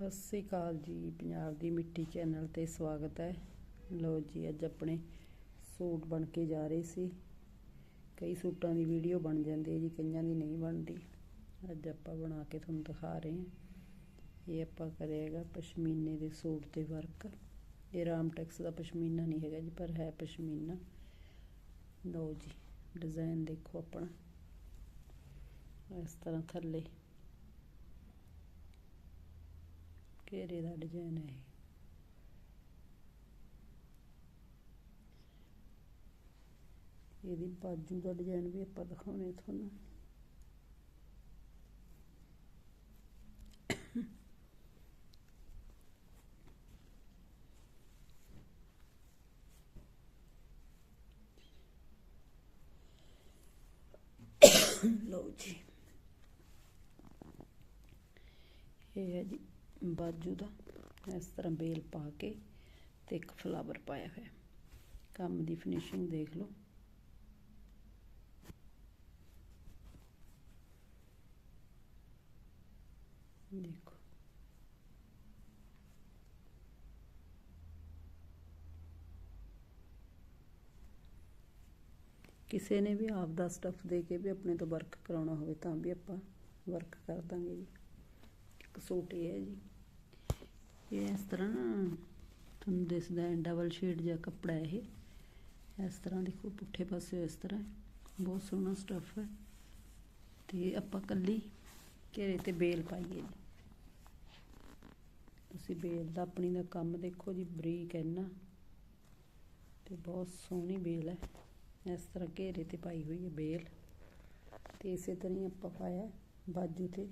ਸਤਿ ਸ੍ਰੀ ਅਕਾਲ ਜੀ, ਪੰਜਾਬ ਦੀ ਮਿੱਟੀ ਚੈਨਲ ਤੇ ਸਵਾਗਤ ਹੈ। ਲੋ ਜੀ, ਅੱਜ ਆਪਣੇ ਸੂਟ ਬਣ ਕੇ ਜਾ ਰਹੇ ਸੀ। ਕਈ ਸੂਟਾਂ ਦੀ ਵੀਡੀਓ ਬਣ ਜਾਂਦੀ ਹੈ ਜੀ, ਕਈਆਂ ਦੀ ਨਹੀਂ ਬਣਦੀ। ਅੱਜ ਆਪਾਂ ਬਣਾ ਕੇ ਤੁਹਾਨੂੰ ਦਿਖਾ ਰਹੇ ਹਾਂ। ਇਹ ਆਪਾਂ ਕਰਿਆਗਾ ਪਸ਼ਮੀਨੇ ਦੇ ਸੂਟ ਤੇ ਵਰਕ। ਇਹ ਰਾਮਟੈਕਸ ਦਾ ਪਸ਼ਮੀਨਾ ਨਹੀਂ ਹੈਗਾ ਜੀ, ਪਰ ਹੈ ਪਸ਼ਮੀਨਾ। ਲਓ ਜੀ ਡਿਜ਼ਾਈਨ ਦੇਖੋ ਆਪਣਾ। ਇਸ ਤਰ੍ਹਾਂ ਥੱਲੇ ਘੇਰੇ ਦਾ ਡਿਜ਼ਾਈਨ ਹੈ ਇਹਦੀ ਬਾਜੂ ਦਾ ਡਿਜ਼ਾਈਨ ਵੀ ਆਪਾਂ ਦਿਖਾਉਣੇ ਤੁਹਾਨੂੰ। ਲਓ ਜੀ। ਇਹ ਹੈ ਜੀ ਬਾਜੂ ਦਾ, ਇਸ ਤਰ੍ਹਾਂ ਬੇਲ ਪਾ ਕੇ ਤੇ ਇੱਕ ਫਲਾਵਰ ਪਾਇਆ ਹੋਇਆ। ਕੰਮ ਦੀ ਫਿਨਿਸ਼ਿੰਗ ਦੇਖ ਲਓ। ਦੇਖੋ। ਕਿਸੇ ਨੇ ਵੀ ਆਪ ਦਾ ਸਟੱਫ ਦੇ ਕੇ ਵੀ ਆਪਣੇ ਤੋਂ ਵਰਕ ਕਰਾਉਣਾ ਹੋਵੇ ਤਾਂ ਵੀ ਆਪਾਂ ਵਰਕ ਕਰ ਦਾਂਗੇ ਜੀ। ਸੂਟ ਇਹ ਹੈ ਜੀ। ਇਹ ਇਸ ਤਰ੍ਹਾਂ ਨਾ ਤੁਹਾਨੂੰ ਦਿਸਦਾ ਹੈ ਡਬਲ ਸ਼ੇਡ ਜਿਹਾ ਕੱਪੜਾ ਇਹ। ਇਸ ਤਰ੍ਹਾਂ ਦੇਖੋ, ਪੁੱਠੇ ਪਾਸੇ ਇਸ ਤਰ੍ਹਾਂ ਬਹੁਤ ਸੋਹਣਾ ਸਟੱਫ ਹੈ। ਤੇ ਆਪਾਂ ਕੱਲੀ ਘੇਰੇ ਤੇ ਬੇਲ ਪਾਈਏ ਤੁਸੀਂ ਬੇਲ ਦਾ ਆਪਣੀ ਦਾ ਕੰਮ ਦੇਖੋ ਜੀ, ਬਰੀਕ ਹੈ ਨਾ ਤੇ ਬਹੁਤ ਸੋਹਣੀ ਬੇਲ ਹੈ। ਇਸ ਤਰ੍ਹਾਂ ਘੇਰੇ ਤੇ ਪਾਈ ਹੋਈ ਹੈ ਬੇਲ। ਤੇ ਇਸੇ ਤਰ੍ਹਾਂ ਹੀ ਆਪਾਂ ਪਾਇਆ ਬਾਜੂ ਤੇ।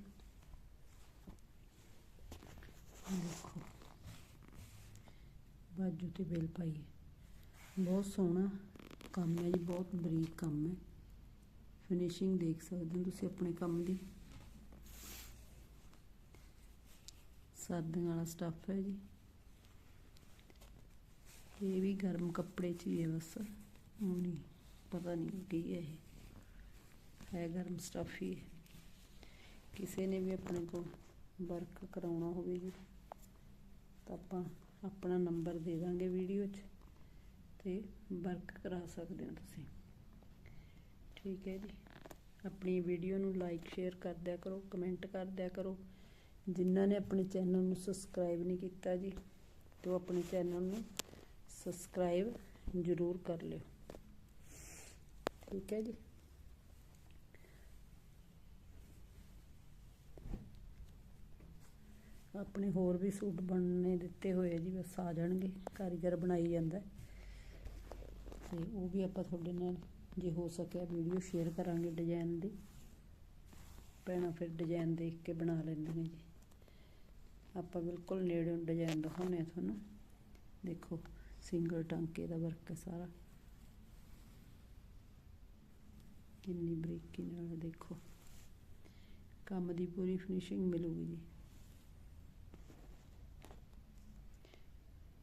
ਦੇਖੋ। ਬਾਜੂ ਤੇ ਬੇਲ ਪਾਈ ਹੈ ਬਹੁਤ ਸੋਹਣਾ ਕੰਮ ਹੈ ਜੀ, ਬਹੁਤ ਬਰੀਕ ਕੰਮ ਹੈ। ਫਿਨਿਸ਼ਿੰਗ ਦੇਖ ਸਕਦੇ ਹੋ ਤੁਸੀਂ ਆਪਣੇ ਕੰਮ ਦੀ। ਸਰਦੀਆਂ ਵਾਲਾ ਸਟੱਫ ਹੈ ਜੀ। ਇਹ ਵੀ ਗਰਮ ਕੱਪੜੇ 'ਚ ਹੀ ਹੈ ਬਸ। ਉਹ ਨਹੀਂ, ਪਤਾ ਨਹੀਂ ਕੀ ਹੈ ਇਹ। ਹੈ ਗਰਮ ਸਟੱਫ ਹੀ ਕਿਸੇ ਨੇ ਵੀ ਆਪਣੇ ਕੋਲ ਵਰਕ ਕਰਾਉਣਾ ਹੋਵੇ ਜੀ। ਤਾਂ ਆਪਾਂ ਆਪਣਾ ਨੰਬਰ ਦੇ ਦਾਂਗੇ ਵੀਡੀਓ 'ਚ ਤੇ ਵਰਕ ਕਰਾ ਸਕਦੇ ਹੋ ਤੁਸੀਂ। ਠੀਕ ਹੈ ਜੀ। ਆਪਣੀ ਵੀਡੀਓ ਨੂੰ ਲਾਈਕ ਸ਼ੇਅਰ ਕਰ ਦਿਆ ਕਰੋ ਕਮੈਂਟ ਕਰ ਦਿਆ ਕਰੋ। ਜਿਨ੍ਹਾਂ ਨੇ ਆਪਣੇ ਚੈਨਲ ਨੂੰ ਸਬਸਕ੍ਰਾਈਬ ਨਹੀਂ ਕੀਤਾ ਜੀ, ਤੇ ਉਹ ਆਪਣੇ ਚੈਨਲ ਨੂੰ ਸਬਸਕ੍ਰਾਈਬ ਜ਼ਰੂਰ ਕਰ ਲਿਓ। ਠੀਕ ਹੈ ਜੀ। ਆਪਣੇ ਹੋਰ ਵੀ ਸੂਟ ਬਣਨੇ ਦਿੱਤੇ ਹੋਏ ਜੀ, ਬਸ ਆ ਜਾਣਗੇ, ਕਾਰੀਗਰ ਬਣਾਈ ਜਾਂਦਾ। ਤੇ ਉਹ ਵੀ ਆਪਾਂ ਤੁਹਾਡੇ ਨਾਲ ਜੇ ਹੋ ਸਕਿਆ ਵੀਡੀਓ ਸ਼ੇਅਰ ਕਰਾਂਗੇ ਡਿਜ਼ਾਈਨ ਦੀ। ਭੈਣਾਂ ਫਿਰ ਡਿਜ਼ਾਈਨ ਦੇਖ ਕੇ ਬਣਾ ਲੈਂਦੀਆਂ ਜੀ। ਆਪਾਂ ਬਿਲਕੁਲ ਨੇੜਿਓਂ ਡਿਜ਼ਾਈਨ ਦਿਖਾਉਣੇ ਆ ਤੁਹਾਨੂੰ। ਦੇਖੋ, ਸਿੰਗਲ ਟਾਂਕੇ ਦਾ ਵਰਕ ਹੈ ਸਾਰਾ। ਕਿੰਨੀ ਬਰੀਕੀ ਨਾਲ ਦੇਖੋ। ਕੰਮ ਦੀ ਪੂਰੀ ਫਿਨਿਸ਼ਿੰਗ ਮਿਲੂਗੀ ਜੀ।